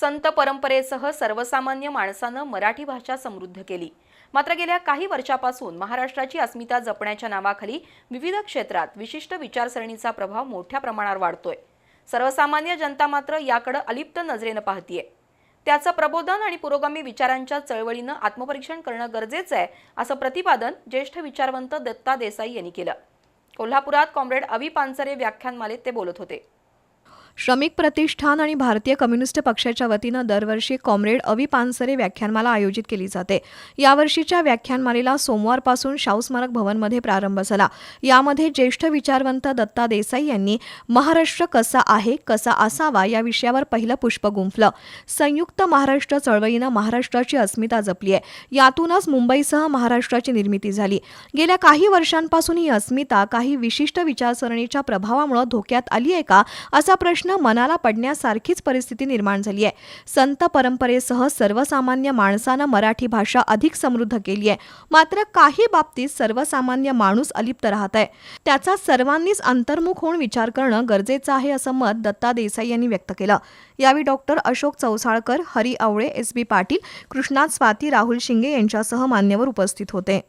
संत परंपरेसह सर्वसामान्य माणसानं मराठी भाषा समृद्ध केली. मात्र गेल्या काही वर्षापासून महाराष्ट्राची अस्मिता जपण्याच्या नावाखाली विविध क्षेत्रात विशिष्ट विचारसरणीचा प्रभाव मोठ्या प्रमाणावर वाढतोय. सर्वसामान्य जनता मात्र याकडे अलिप्त नजरेनं पाहतीये. त्याचं प्रबोधन आणि पुरोगामी विचारांच्या चळवळीनं आत्मपरीक्षण करणं गरजेचं आहे असं प्रतिपादन ज्येष्ठ विचारवंत दत्ता देसाई यांनी केलं. कोल्हापुरात कॉम्रेड अवी पानसरे व्याख्यानमालेत ते बोलत होते. श्रमिक प्रतिष्ठान आणि भारतीय कम्युनिस्ट पक्षाच्या वतीनं दरवर्षी कॉम्रेड अवि पानसरे व्याख्यानमाला आयोजित केली जाते. यावर्षीच्या व्याख्यानमालेला सोमवारपासून शाहू स्मारक भवनमध्ये प्रारंभ झाला. यामध्ये ज्येष्ठ विचारवंत दत्ता देसाई यांनी महाराष्ट्र कसा आहे कसा असावा या विषयावर पहिलं पुष्प गुंफलं. संयुक्त महाराष्ट्र चळवळीनं महाराष्ट्राची अस्मिता जपली आहे. यातूनच मुंबईसह महाराष्ट्राची निर्मिती झाली. गेल्या काही वर्षांपासून ही अस्मिता काही विशिष्ट विचारसरणीच्या प्रभावामुळे धोक्यात आली आहे का असा प्रश्न मनाला पडण्यासारखीच परिस्थिती निर्माण झाली आहे. संत परंपरेसह सर्वसामान्य माणसानं मराठी भाषा अधिक समृद्ध केली आहे. मात्र काही बाबतीत सर्वसामान्य माणूस अलिप्त राहत आहे. त्याचा सर्वांनीच अंतर्मुख होऊन विचार करणं गरजेचं आहे असं मत दत्ता देसाई यांनी व्यक्त केलं. यावेळी doctor Ashok Chausalkar Hari Awale S B Patil Krishnat Swati Rahul Shinge यांच्यासह मान्यवर उपस्थित होते.